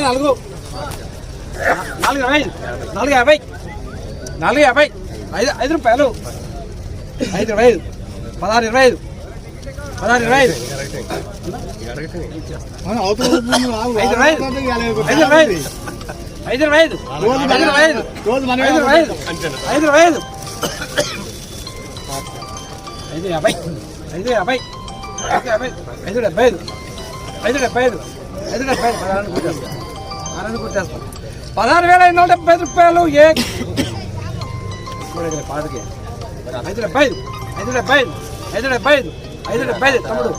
నాలుగు. నాలుగు ఐదు నాలుగు యాభై నాలుగు యాభై ఐదు ఐదు రూపాయలు. ఐదు ఇరవై ఐదు పదహారు ఇరవై ఐదు పదహారు ఇరవై ఐదు. ఐదు ఇరవై ఐదు ఐదు ఇరవై ఐదు ఐదు ఇరవై ఐదు ఐదు ఐదు ఇరవై ఐదు ఐదు ఇరవై ఐదు. ఐదు యాభై ఐదు యాభై ఐదు యాభై ఐదు డెబ్బై ఐదు ఐదు డెబ్బై ఐదు. ఐదు పదహారు కొట్టేస్తాం పదహారు కొట్టేస్తాం పదహారు వేల ఐదు వందల డెబ్బై ఐదు రూపాయలు ఏ పాదకి ఐదు డెబ్బై ఐదు. ఐదు డెబ్బై ఐదు. ఐదు డెబ్బై ఐదు. ఐదు డెబ్బై ఐదు తమ్ముడు.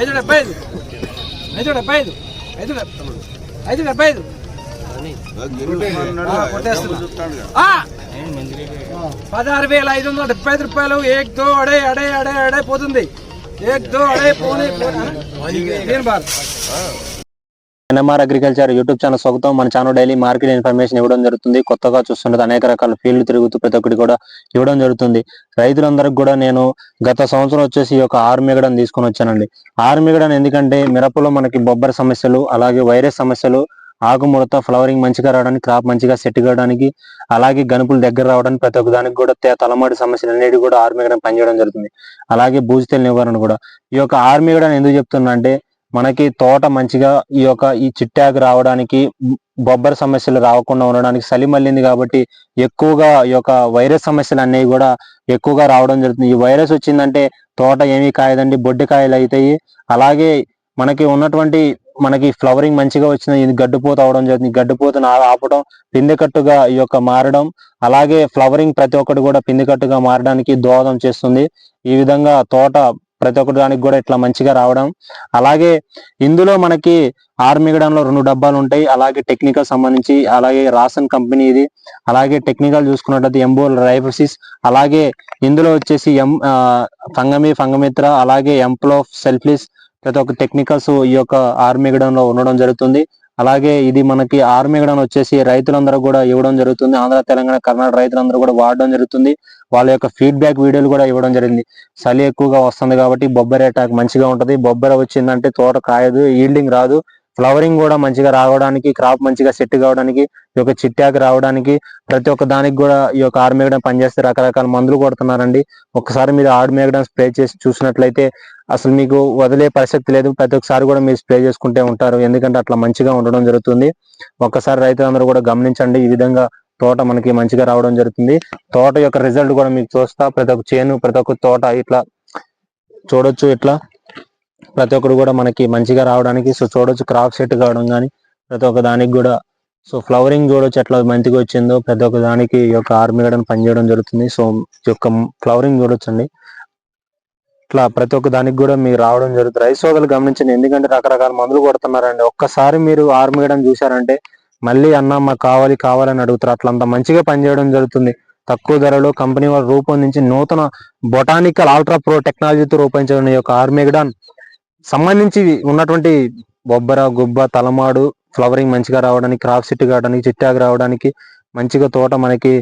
ఐదు డెబ్బై ఐదు. ఐదు డెబ్బై ఐదు. ఐదు తమ్ముడు. ఐదు డెబ్బై ఐదు! పదహారు వేల ఐదు వందల డెబ్బై ఐదు రూపాయలు ఏక్ దో అడే అడే అడే అడే పోతుంది. ఏక్ దో అడే పోనీ పోనీ బార్. ఎన్ఎంఆర్ అగ్రికల్చర్ యూట్యూబ్ ఛానల్ స్వాగతం. మన ఛానల్ డైలీ మార్కెట్ ఇన్ఫర్మేషన్ ఇవ్వడం జరుగుతుంది. కొత్తగా చూస్తున్నది అనేక రకాల ఫీల్డ్ తిరుగుతూ ప్రతి ఒక్కటి కూడా ఇవ్వడం జరుగుతుంది. రైతులందరికి కూడా నేను గత సంవత్సరం వచ్చేసి ఈ యొక్క ఆర్మిగడని తీసుకొని వచ్చానండి. ఆర్మిగడన్ ఎందుకంటే మిరపలో మనకి బొబ్బర సమస్యలు అలాగే వైరస్ సమస్యలు ఆకుముడత ఫ్లవరింగ్ మంచిగా రావడానికి క్రాప్ మంచిగా సెట్ కావడానికి అలాగే గనుపులు దగ్గర రావడానికి ప్రతి ఒక్క దానికి కూడా తలమాడి సమస్యలు అనేవి కూడా ఆర్మిగడన్ పనిచేయడం జరుగుతుంది. అలాగే భూజితెల నివారణ కూడా. ఈ యొక్క ఆర్మిగడన్ ఎందుకు చెప్తున్నా అంటే మనకి తోట మంచిగా ఈ యొక్క ఈ చిట్టాకు రావడానికి బొబ్బర సమస్యలు రాకుండా ఉండడానికి చలి మళ్ళింది కాబట్టి ఎక్కువగా ఈ యొక్క వైరస్ సమస్యలు అనేవి కూడా ఎక్కువగా రావడం జరుగుతుంది. ఈ వైరస్ వచ్చిందంటే తోట ఏమీ కాయదండి బొడ్డి కాయలు అవుతాయి అలాగే మనకి ఉన్నటువంటి మనకి ఫ్లవరింగ్ మంచిగా వచ్చిన ఇది గడ్డుపోత అవడం జరుగుతుంది. ఈ గడ్డుపోతను ఆపడం పిందెకట్టుగా ఈ యొక్క మారడం అలాగే ఫ్లవరింగ్ ప్రతి ఒక్కటి కూడా పిందెకట్టుగా మారడానికి దోహదం చేస్తుంది. ఈ విధంగా తోట ప్రతి ఒక్క దానికి కూడా ఇట్లా మంచిగా రావడం. అలాగే ఇందులో మనకి ఆర్మిగడంలో రెండు డబ్బాలు ఉంటాయి. అలాగే టెక్నికల్ సంబంధించి అలాగే రాసన్ కంపెనీ ఇది. అలాగే టెక్నికల్ చూసుకున్నట్లయితే ఎంబోల్ రైఫసిస్ అలాగే ఇందులో వచ్చేసి ఎం ఆ, ఫంగమి ఫంగమిత్ర అలాగే ఎంప్లో సెల్ఫ్లిస్. ప్రతి ఒక్క టెక్నికల్స్ ఈ యొక్క ఆర్మిగడంలో ఉండడం జరుగుతుంది. అలాగే ఇది మనకి ఆర్మీ కూడా వచ్చేసి రైతులందరూ కూడా ఇవ్వడం జరుగుతుంది. ఆంధ్ర తెలంగాణ కర్ణాటక రైతులందరూ కూడా వాడడం జరుగుతుంది. వాళ్ళ యొక్క ఫీడ్బ్యాక్ వీడియోలు కూడా ఇవ్వడం జరిగింది. చలి ఎక్కువగా వస్తుంది కాబట్టి బొబ్బరి అటాక్ మంచిగా ఉంటది. బొబ్బర వచ్చిందంటే తోట కాయదు ఈల్డింగ్ రాదు. ఫ్లవరింగ్ కూడా మంచిగా రావడానికి క్రాప్ మంచిగా సెట్ కావడానికి ఈ యొక్క చిట్టాకు రావడానికి ప్రతి ఒక్క దానికి కూడా ఈ యొక్క ఆర్మేగడం పనిచేస్తే రకరకాల మందులు కొడుతున్నారండి. ఒకసారి మీరు ఆర్మేగడం స్ప్రే చేసి చూసినట్లయితే అసలు మీకు వదిలే పరిస్థితి లేదు. ప్రతి ఒక్కసారి కూడా మీరు స్ప్రే చేసుకుంటే ఉంటారు. ఎందుకంటే అట్లా మంచిగా ఉండడం జరుగుతుంది. ఒక్కసారి రైతులందరూ కూడా గమనించండి. ఈ విధంగా తోట మనకి మంచిగా రావడం జరుగుతుంది. తోట యొక్క రిజల్ట్ కూడా మీకు చూస్తా. ప్రతి ఒక్క చేను ప్రతి ఒక్క తోట ఇట్లా చూడొచ్చు ఇట్లా. ప్రతి ఒక్కరు కూడా మనకి మంచిగా రావడానికి సో చూడొచ్చు క్రాప్ సెట్ కావడం కానీ ప్రతి ఒక్క దానికి కూడా సో ఫ్లవరింగ్ చూడొచ్చు ఎట్లా మంచిగా వచ్చిందో. ప్రతి ఒక్క దానికి ఈ యొక్క ఆర్మీ గడని పనిచేయడం జరుగుతుంది. సో ఈ యొక్క ఫ్లవరింగ్ చూడొచ్చండి. ఇట్లా ప్రతి ఒక్క దానికి కూడా మీరు రావడం జరుగుతుంది. రైస్ సోదరులు గమనించండి. ఎందుకంటే రకరకాల మందులు కొడుతున్నారండి. ఒక్కసారి మీరు ఆర్మీ గడని చూసారంటే మళ్ళీ అన్న మాకు కావాలి కావాలని అడుగుతారు. అట్లా అంత మంచిగా పనిచేయడం జరుగుతుంది. తక్కువ ధరలో కంపెనీ వాళ్ళు రూపొందించి నూతన బొటానికల్ అల్ట్రా ప్రో టెక్నాలజీతో రూపొందించిన ఈ యొక్క ఆర్మేగడాన్ సంబంధించి ఉన్నటువంటి బొబ్బర గుబ్బ తలమాడు ఫ్లవరింగ్ మంచిగా రావడానికి క్రాప్ సెట్ కావడానికి చిట్టాకు రావడానికి మంచిగా తోట మనకి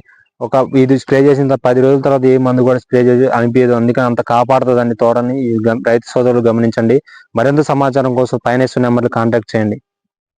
ఒక ఇది స్ప్రే చేసిన తర్వాత పది రోజుల తర్వాత ఏ మందు కూడా స్ప్రే చేసి అనిపించదు. అందుకని అంత కాపాడుతుందండి తోటని. ఈ రైతు సోదరులు గమనించండి. మరింత సమాచారం కోసం పైన నెంబర్లు కాంటాక్ట్ చేయండి.